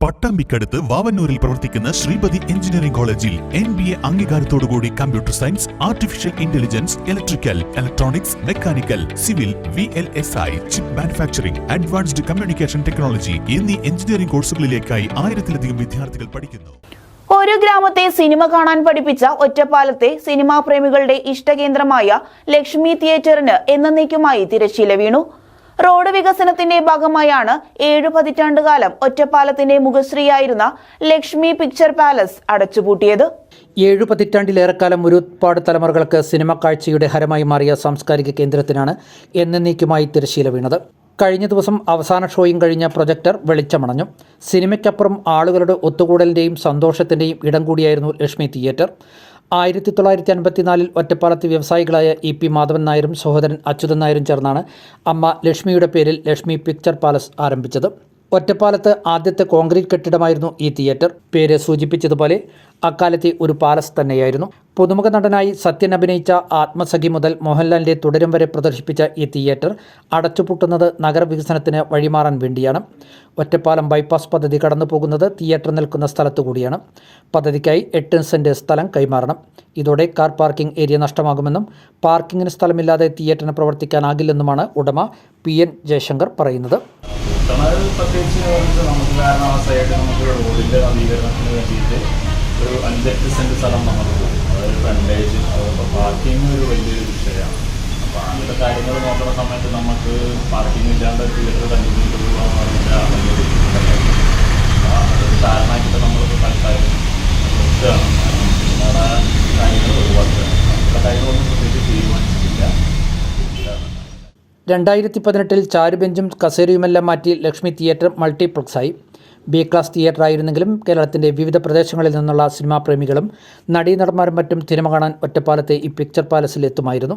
പട്ടാമ്പിക്കടുത്ത് വാവന്നൂരിൽ പ്രവർത്തിക്കുന്ന ശ്രീപതി എഞ്ചിനീയറിംഗ് കോളേജിൽ N B A അംഗീകാരത്തോടുകൂടി computer science artificial intelligence electrical electronics mechanical civil V L S I chip manufacturing advanced communication technology എന്നീ engineering കോഴ്സുകളിലേക്കായി ആയിരത്തിലധികം വിദ്യാർത്ഥികൾ പഠിക്കുന്നു. ഒരു ഗ്രാമത്തെ സിനിമ കാണാൻ പഠിപ്പിച്ച ഒറ്റപ്പാലത്തെ സിനിമാ പ്രേമികളുടെ ഇഷ്ടകേന്ദ്രമായ ലക്ഷ്മി തിയേറ്ററിന് എന്നേക്കുമായി തിരശ്ശീല വീണു. റോഡ് വികസനത്തിന്റെ ഭാഗമായാണ് ഏഴു പതിറ്റാണ്ടുകാലം ഒറ്റപ്പാലത്തിന്റെ മുഖശ്രീയായിരുന്ന ലക്ഷ്മി പിക്ചർ പാലസ് അടച്ചുപൂട്ടിയത്. ഏഴു പതിറ്റാണ്ടിലേറെക്കാലം ഒരുപാട് തലമുറകൾക്ക് സിനിമ കാഴ്ചയുടെ ഹരമായി മാറിയ സാംസ്കാരിക കേന്ദ്രത്തിനാണ് എന്നേക്കുമായി തിരശീല വീണത്. കഴിഞ്ഞ ദിവസം അവസാന ഷോയും കഴിഞ്ഞ പ്രൊജക്ടർ വെളിച്ചമണഞ്ഞു. സിനിമയ്ക്കപ്പുറം ആളുകളുടെ ഒത്തുകൂടലിന്റെയും സന്തോഷത്തിന്റെയും ഇടം കൂടിയായിരുന്നു ലക്ഷ്മി തിയേറ്റർ. ആയിരത്തി തൊള്ളായിരത്തി അൻപത്തിനാലിൽ ഒറ്റപ്പാലത്ത് വ്യവസായികളായ ഇ പി മാധവൻ നായരും സഹോദരൻ അച്യുതൻ നായരും ചേർന്നാണ് അമ്മ ലക്ഷ്മിയുടെ പേരിൽ ലക്ഷ്മി പിക്ചർ പാലസ് ആരംഭിച്ചത്. ഒറ്റപ്പാലത്ത് ആദ്യത്തെ കോൺക്രീറ്റ് കെട്ടിടമായിരുന്നു ഈ തിയേറ്റർ. പേര് സൂചിപ്പിച്ചതുപോലെ അക്കാലത്തെ ഒരു പാലസ് തന്നെയായിരുന്നു. പുതുമുഖ നടനായി സത്യൻ അഭിനയിച്ച ആത്മസഖി മുതൽ മോഹൻലാലിന്റെ തുടരും വരെ പ്രദർശിപ്പിച്ച ഈ തിയേറ്റർ അടച്ചുപൂട്ടുന്നത് നഗരവികസനത്തിന് വഴിമാറാൻ വേണ്ടിയാണ്. ഒറ്റപ്പാലം ബൈപ്പാസ് പദ്ധതി കടന്നു പോകുന്നത് തിയേറ്റർ നിൽക്കുന്ന സ്ഥലത്തു കൂടിയാണ്. പദ്ധതിക്കായി എട്ട് സെന്റ് സ്ഥലം കൈമാറണം. ഇതോടെ കാർ പാർക്കിംഗ് ഏരിയ നഷ്ടമാകുമെന്നും പാർക്കിങ്ങിന് സ്ഥലമില്ലാതെ തിയേറ്ററിന് പ്രവർത്തിക്കാനാകില്ലെന്നുമാണ് ഉടമ പി എൻ ജയശങ്കർ പറയുന്നത്. കിട്ടണത് പ്രത്യേകിച്ച് നമുക്ക് കാരണവസ്ഥയായിട്ട് നമുക്ക് റോഡിന്റെ നവീകരണത്തിന് വേണ്ടിയിട്ട് ഒരു അഞ്ചെട്ട് സെന്റ് സ്ഥലം നമുക്ക് അതായത് ഫ്രണ്ടേജ് അതുപോലെ പാർക്കിംഗ് ഒരു വലിയൊരു വിഷയമാണ്. അപ്പോൾ അങ്ങനത്തെ കാര്യങ്ങൾ നോക്കുന്ന സമയത്ത് നമുക്ക് പാർക്കിംഗ് ഇല്ലാണ്ട് തിയേറ്റർ രണ്ടായിരത്തി പതിനെട്ടിൽ ചാരുബെഞ്ചും കസേരയുമെല്ലാം മാറ്റി ലക്ഷ്മി തിയേറ്റർ മൾട്ടിപ്ലക്സായി. ബി ക്ലാസ് തിയേറ്റർ ആയിരുന്നെങ്കിലും കേരളത്തിന്റെ വിവിധ പ്രദേശങ്ങളിൽ നിന്നുള്ള സിനിമാ പ്രേമികളും നടീനടന്മാരും മറ്റും സിനിമ കാണാൻ ഒറ്റപ്പാലത്തെ ഈ പിക്ചർ പാലസിൽ എത്തുമായിരുന്നു